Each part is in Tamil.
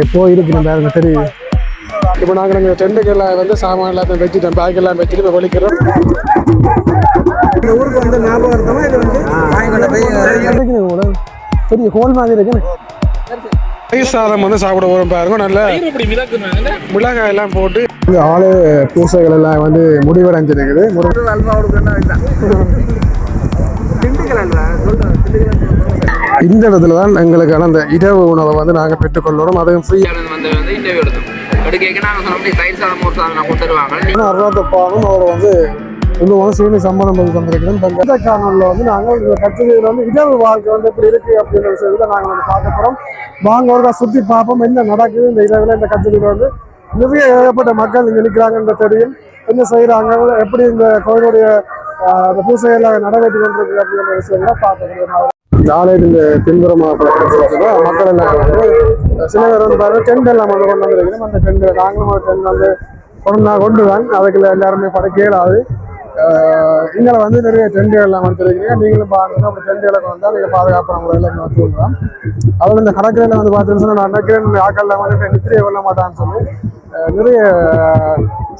எப்போ இருக்கு தெரியுது இப்போ நாங்கள் நாங்கள் டெண்டுக்கெல்லாம் வந்து சாமான் எல்லாத்தையும் வச்சுட்டோம் பேக் எல்லாம் வச்சுட்டு இப்போ வலிக்கிறோம் இந்த ஊருக்கு வந்து ஞாபகார்த்தமா இது வந்து பெரிய ஹோல் மாதிரி இருக்குன்னு ரைஸ் சாதம் வந்து சாப்பிட வரும் பாருங்க நல்ல மிளகாய் எல்லாம் போட்டு. ஆளு பூசைகள் எல்லாம் வந்து முடிவடைஞ்சிருக்குது. முடி- அல்வா கொடுக்கணும் இதுதான் இந்த இடத்துல தான் எங்களுக்கான அந்த இரவு உணவை வந்து நாங்கள் பெற்றுக்கொள்ளணும் அதுவும் ஃப்ரீ இந்தியாவிலேருந்து வந்து வந்து இன்டர்வியூ எடுத்தோம். எடுக்க நாங்கள் சொன்னோம் தயிர் சாதம் மோர் சாதம் கொண்டு வருவாங்க அருவாத்தப்பாவும் அவர் வந்து வந்து சீனி சம்பளம் பண்ணி தந்திருக்கிறோம் இந்த காணொலியில் வந்து நாங்கள் இந்த கச்சேரியில் வந்து இரவு வாழ்க்கை வந்து எப்படி இருக்கு அப்படின்ற விஷயத்தை நாங்கள் வந்து பார்க்க போகிறோம் வாங்க ஒரு சுற்றி பார்ப்போம் என்ன நடக்குது இந்த இரவில் இந்த கச்சேரியில் வந்து. நிறைய ஏகப்பட்ட மக்கள் இங்கே நிற்கிறாங்கன்ற தெரியும். என்ன செய்கிறாங்க எப்படி இந்த கோயிலுடைய பூசையெல்லாம் நிறைவேற்றி கொண்டிருக்கு அப்படின்ற விஷயங்களை பார்க்க நாளைக்கு இந்த பின்புறமாக மக்கள் எல்லாம் வந்து சில பேர் வந்து பாருங்க டென்ட் எல்லாம் வந்து கொண்டு வந்திருக்கிறோம் அந்த டென்ட் நாங்களும் ஒரு டென்ட் வந்து கொண்டு கொண்டு தான் அதுக்குள்ள எல்லாருமே பட கேளாது இங்கே வந்து நிறைய டென்ட்டுகள் எல்லாம் வந்துருக்கீங்க நீங்களும் பாருங்க அப்படி டென்ட்டுகளை கொண்டு வந்தால் நீங்கள் பாதுகாப்பான முறையில் இங்கே வந்து விடலாம் அவங்க இந்த கடற்கரையில் வந்து பார்த்தீங்கன்னா நான் நினைக்கிறேன் இந்த ஆக்கள்லாம் வந்து நித்திரையை கொள்ள மாட்டான்னு சொல்லி நிறைய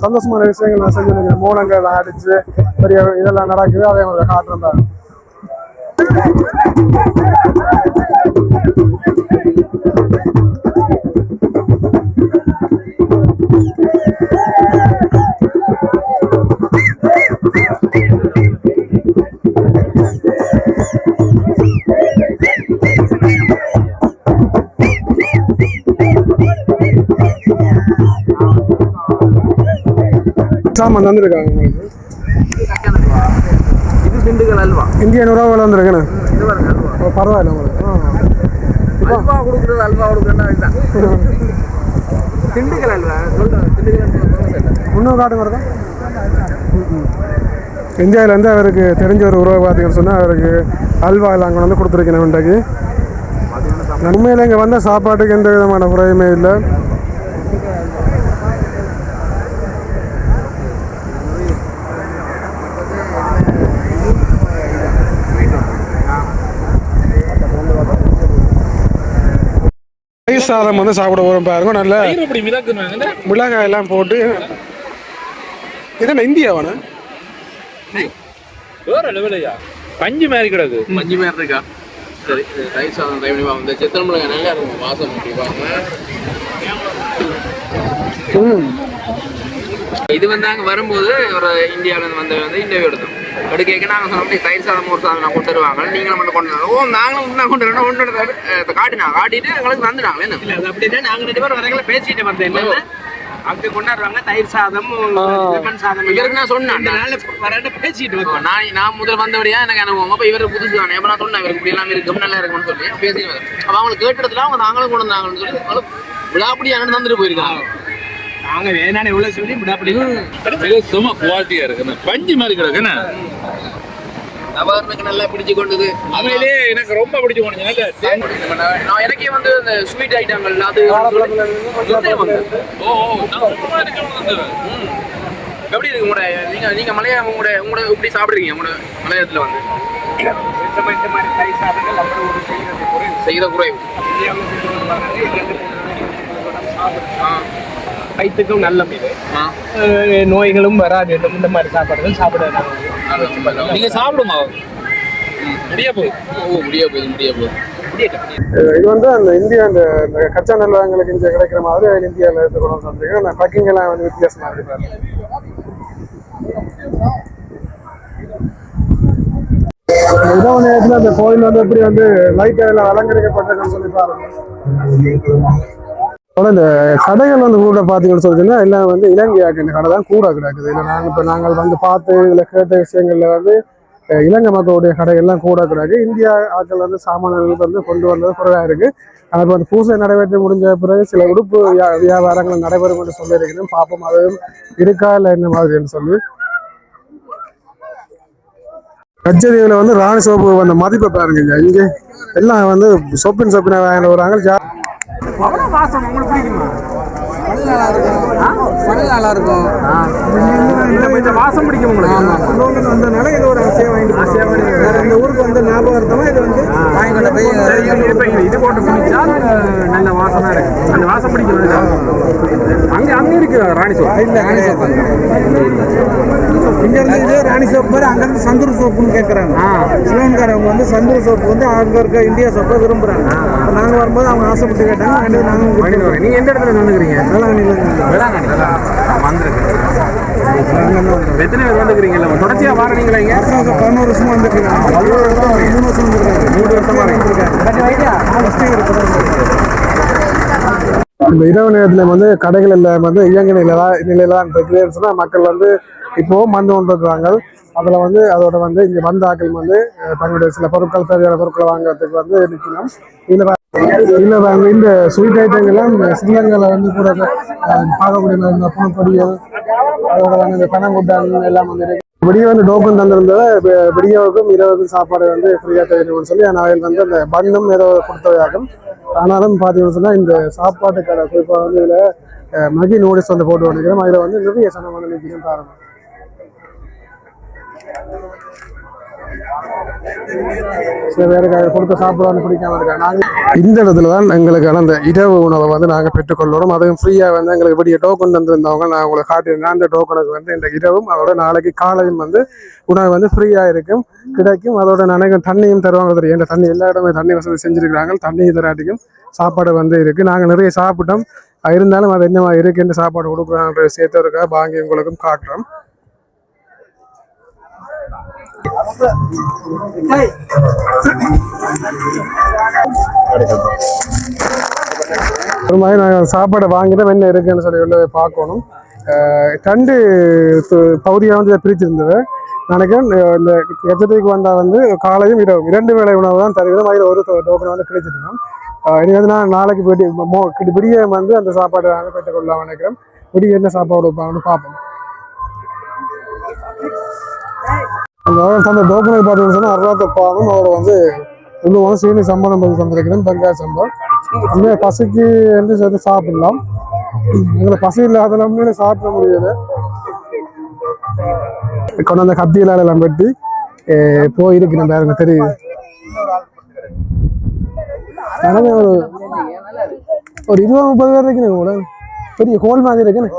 சந்தோஷமான விஷயங்கள் நான் செஞ்சு மூலங்கள் எல்லாம் அடிச்சு பெரிய இதெல்லாம் நடக்குது. அதே மாதிரி காட்டுறேன் பாருங்க சாமான் தந்துருக்காங்க உங்களுக்கு திண்டுக்கல் அல்வா. இந்தியன் உறவுகள் வந்திருக்கேன்னு இது பாருங்க அல்வா. பரவாயில்ல உங்களுக்கு. அல்வா கொடுக்குறது அல்வா கொடுக்கணும் இதுதான். திண்டுக்கல் அல்வா? திண்டுக்கல் அல்வா இன்னும் காட்டுங்க இருக்கா இந்தியாவிலேருந்து அவருக்கு தெரிஞ்ச ஒரு உறவு பார்த்தீங்கன்னு சொன்னால் அவருக்கு அல்வா எல்லாம் கொண்டு வந்து கொடுத்துருக்கேன் இன்றைக்கு உண்மையில் இங்கே வந்த சாப்பாட்டுக்கு எந்த விதமான குறையுமே இல்லை. சாதம் வந்து சாப்பிட வரும் பாருங்க நல்ல மிளகாய் எல்லாம் போட்டு. இது என்ன இந்தியாவான வேற லெவலையா? பஞ்சு மாதிரி கிடக்கு. பஞ்சு மாதிரி இருக்கா? சரி தயிர் சாதம் ட்ரை பண்ணி இந்த சித்திர மிளகாய் நல்லா இருக்கும். வாசம் பாருங்க. இது வந்து அங்கே வரும்போது ஒரு இந்தியாவிலேருந்து வந்து வந்து இன்டர்வியூ எடுத்தோம். எடுக்க நாங்கள் சொன்னோம் தயிர் சாதம் மோர் சாதம் நான் கொண்டு வருவாங்க நீங்களும் மட்டும் கொண்டு வரோம் ஓ நாங்களும் தான் கொண்டு வரணும் கொண்டு காட்டினா காட்டிட்டு எங்களுக்கு வந்துட்டாங்க என்ன? இல்ல, அது அப்படின்னா நாங்க ரெண்டு பேரும் வரைக்கும் பேசிட்டு வந்தேன் அங்க கொண்டாடுறாங்க தயிர் சாதம் லெமன் சாதம். இவருக்கு நான் சொன்னேன். அந்த நாள்ல வரேன்னு பேசிட்டு வந்தோம். நான் நான் முதல் வந்தபடியா எனக்கு அனுபவம். அப்ப இவர் புதுசு தானே. அப்ப நான் சொன்னேன் இவருக்கு இப்படி எல்லாம் இருக்கும் நல்லா இருக்கும்னு சொல்லி. பேசி அப்ப அவங்களுக்கு கேட்டதுல அவங்க நாங்களும் கொண்டு வந்தாங்கன்னு சொல்லி விழாப்படி அங்கே தந்துட்டு போயிருக்காங்க. நாங்க வேணானே இவ்வளவு சொல்லி விடாப்படி சும்மா குவாலிட்டியா இருக்கு. பஞ்சு மாதிரி கிடக்கு என்ன? நவகர்னுக்கு நல்லா பிடிச்சு கொண்டது. உண்மையிலேயே எனக்கு ரொம்ப பிடிச்சு போனீங்க நான் எனக்கே வந்து இந்த ஸ்வீட் ஐட்டங்கள் அது. எப்படி இருக்கு உங்களோட நீங்க நீங்க மலையாளம் உங்களோட உங்களோட இப்படி சாப்பிடுறீங்க உங்களோட மலையாளத்துல வந்து? செய்யறது குறைவு ஆ. வயிற்றுக்கும் நல்ல அஹ் நோய்களும் வராது. இந்த- மாதிரி சாப்பாடுகள் சாப்பிட நாங்க நீங்க சாப்பிடுங்க முடிய போகுது. ஓ முடிய போகுது முடிய போகுது. இது வந்து அந்த இந்தியா அந்த கச்சா நெல் எங்களுக்கு இங்கே கிடைக்கிற மாதிரி அதில் இந்தியாவில் எடுத்து கொண்டு வந்துருக்கேன் அந்த ட்ரக்கிங் எல்லாம் வந்து வித்தியாசமாக இருக்கு பாருங்க. இந்த இரவு நேரத்தில் அந்த கோயில் வந்து எப்படி வந்து லைட் எல்லாம் அலங்கரிக்கப்பட்டிருக்குன்னு சொல்லி பாருங்க. இந்த கடைகள் வந்து கூட பார்த்தீங்கன்னு சொல்லிச்சுன்னா எல்லாம் வந்து இலங்கையாக்கு இந்த கடை தான் கூட கிடக்குது. இல்லை நாங்கள் இப்போ நாங்கள் வந்து பார்த்து இதில் கேட்ட விஷயங்களில் வந்து இலங்கை மக்களுடைய கடைகள்லாம் கூட கிடக்கு. இந்தியா ஆட்கள் வந்து சாமான்கள் வந்து கொண்டு வந்தது குறைவாக இருக்கு. இப்போ வந்து பூசை நிறைவேற்றி முடிஞ்ச பிறகு சில உடுப்பு வியா- வியாபாரங்கள் நடைபெறும் என்று சொல்லியிருக்கிறேன். பார்ப்போம் அதுவும் இருக்கா இல்லை என்ன மாதிரின்னு சொல்லி. கச்சேரியில் வந்து ராணி சோப்பு அந்த மதிப்பை பாருங்க இங்கே எல்லாம் வந்து சொப்பின் சொப்பினா வாங்கிட்டு வராங்க ஜா அவ்வளவு வாசம் உங்களுக்கு பிடிக்குமா நல்லா இருக்கும். பழகு நல்லா இருக்கும். கொஞ்சம் வாசம் பிடிக்கும் உங்களுக்கு? வந்ததுனால இது ஒரு ஆசையாக வாங்கிட்டு வேற இந்த ஊருக்கு வந்து ஞாபகார்த்தமா இது வந்து வாங்கி கொண்டு போய் இது போட்டு குடிச்சா நல்ல வாசமா இருக்கு. அந்த வாசம் பிடிக்கும். அங்க அங்க இருக்கு ராணி சோப் இல்ல ராணி ராணி சோப்பு மாதிரி அங்க இருந்து சந்தூர் சோப்புன்னு கேட்கறாங்க சிவன்காரவங்க வந்து சந்தூர் சோப்பு வந்து அங்க இருக்க இந்தியா சோப்பை விரும்புறாங்க. அப்ப நாங்க வரும்போது அவங்க ஆசைப்பட்டு கேட்டாங்க வாங்கிட்டு நாங்க வாங்கிட்டு வரேன். நீங்க எந்த இடத்துல வந்துக்கிறீங்க? வேளாங்கண்ணில இருந்து. வேளாங்கண்ணி. வந்திருக்கு. எத்தனை பேர் வந்துக்கிறீங்கல்ல? தொடர்ச்சியா வாரீங்களா இங்க? வருஷம் பதினோரு வருஷமா வந்துருக்காங்க பதினோரு வருஷம் மூணு வருஷம் வந்துருக்காங்க மூணு வருஷமா இந்த இரவு நேரத்தில் வந்து கடைகள் எல்லாம் வந்து இயங்க நிலையில நிலையில தான் இருக்குதுன்னு மக்கள் வந்து இப்போவும் மண் கொண்டிருக்கிறாங்க அதில் வந்து அதோட வந்து இங்கே வந்த வந்து தங்களுடைய சில பொருட்கள் தேவையான பொருட்களை வாங்குறதுக்கு வந்து நிற்கணும் இதில் இல்லை வாங்க இந்த ஸ்வீட் ஐட்டங்கள்லாம் இந்த வந்து கூட பார்க்கக்கூடிய இந்த புணுப்பொடிகள் அதோட வந்து இந்த பனங்குட்டான் எல்லாம் வந்து இருக்கு. விடிய வந்து டோக்கன் தந்திருந்ததை விடியவுக்கும் இரவுக்கும் சாப்பாடு வந்து ஃப்ரீயாக தருணும்னு சொல்லி ஆனால் அதில் வந்து அந்த பன்னும் ஏதோ கொடுத்தவையாகும். ஆனாலும் பார்த்தீங்கன்னு சொன்னால் இந்த சாப்பாட்டு கடை குறிப்பாக வந்து இதில் மகி நூடுல்ஸ் வந்து போட்டு வந்திருக்கிறோம். அதில் வந்து நிறைய சனமான வந்து காரணம் சில பேருக்கு அதை கொடுத்த சாப்பாடு பிடிக்காம நாங்கள் இந்த இடத்துல தான் எங்களுக்கான அந்த இரவு உணவை வந்து நாங்கள் பெற்றுக்கொள்ளணும் அதுவும் ஃப்ரீயாக வந்து எங்களுக்கு பெரிய டோக்கன் தந்திருந்தவங்க நான் உங்களுக்கு காட்டியிருந்தேன். அந்த டோக்கனுக்கு வந்து இந்த இரவும் அதோட நாளைக்கு காலையும் வந்து உணவு வந்து ஃப்ரீயாக இருக்கும். கிடைக்கும். அதோட நினைக்கும் தண்ணியும் தருவாங்க தெரியும். இந்த தண்ணி எல்லா இடமே தண்ணி வசதி செஞ்சுருக்கிறாங்க. தண்ணியும் தராட்டிக்கும். சாப்பாடு வந்து இருக்குது நாங்கள் நிறைய சாப்பிட்டோம். இருந்தாலும் அது என்னவா இருக்குன்னு சாப்பாடு கொடுக்குறாங்கன்ற விஷயத்த இருக்கா வாங்கி உங்களுக்கும் காட்டுறோம். ஒரு மாதிரி நாங்கள் சாப்பாடை வாங்கிட்டு என்ன இருக்குன்னு சொல்லி உள்ள பார்க்கணும். தண்டு ரெண்டு பகுதியாக வந்து இதை பிரிச்சிருந்தது நினைக்கிறேன் இந்த எச்சத்துக்கு வந்தால் வந்து காலையும் இரவு இரண்டு வேளை உணவு தான் தருகிறோம் அதில் ஒரு டோக்கன் வந்து கிடைச்சிருக்கோம் இனி வந்து நான் நாளைக்கு போயிட்டு மோ கிட்ட விடிய வந்து அந்த சாப்பாடு நாங்கள் பெற்றுக்கொள்ளலாம் நினைக்கிறேன். விடிய என்ன சாப்பாடு வைப்பாங்கன்னு பார்ப்போம். அந்த தந்த டோக்கனுக்கு பார்த்தீங்கன்னு அருளாத்த பாவம் அவர் வந்து இன்னும் வந்து சீனி சம்பளம் பண்ணி தந்திருக்கிறேன் வெங்காய சம்பளம். உண்மையாக பசிக்கு வந்து சேர்த்து சாப்பிடலாம். எங்களை பசி இல்லாத உண்மையில சாப்பிட முடியல. கொண்டு அந்த கத்தியிலால எல்லாம் வெட்டி அஹ் போய் இருக்கிறேன் பாருங்க தெரியுது. எனக்கு ஒரு ஒரு இருபது முப்பது பேர் இருக்குன்னு பெரிய கோல் மாதிரி இருக்குன்னு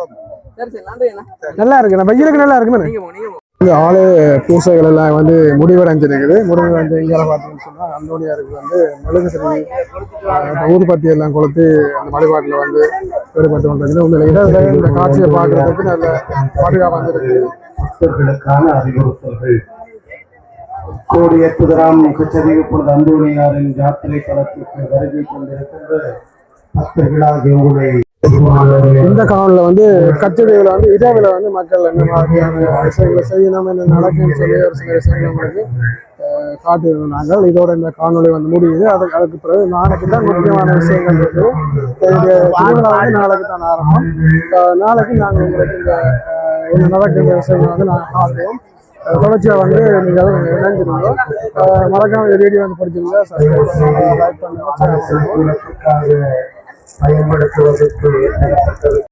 நல்லா இருக்கு நம்ம வெயிலுக்கு நல்லா இருக்குன்னு இந்த ஆளு பூசைகள் எல்லாம் வந்து முடிவடைஞ்சிருக்குது. முடிவடைஞ்சு இங்கே பார்த்தீங்கன்னு சொன்னால் அந்தோனியாருக்கு வந்து மெழுகு சரி ஊதுபத்தி எல்லாம் கொளுத்து அந்த வழிபாட்டில் வந்து ஈடுபட்டு கொண்டிருக்குது. உண்மையில இடத்துல இந்த காட்சியை பார்க்கறதுக்கு நல்ல பாதுகாப்பு வந்திருக்கு. அறிவுறுத்தல்கள். கோடிய குதிராம் கச்சேரி இப்பொழுது அந்தோனியாரின் யாத்திரை தளத்திற்கு வருகை கொண்டிருக்கின்ற பக்தர்களாகிய உங்களை இந்த காணொலியில் வந்து கட்டுரையில் வந்து இடவில் வந்து மக்கள் என்ன மாதிரியான விஷயங்களை செய்யணும் என்ன நடக்கும்னு சொல்லி ஒரு சில விஷயங்கள் நம்மளுக்கு காட்டியிருந்தாங்க இதோட இந்த காணொலி வந்து முடியுது. அதுக்கு அதுக்கு பிறகு நாளைக்கு தான் முக்கியமான விஷயங்கள் இருக்குது. திருவிழா வந்து நாளைக்கு தான் ஆரம்பம். நாளைக்கு நாங்கள் உங்களுக்கு இந்த என்ன நடக்கின்ற விஷயங்கள் வந்து நாங்கள் காட்டுவோம் தொடர்ச்சியாக வந்து நீங்கள் இணைஞ்சிருங்க மறக்காம வீடியோ வந்து படிச்சிருந்தா லைக் பண்ணுங்க. பயன்படுத்துவதற்கு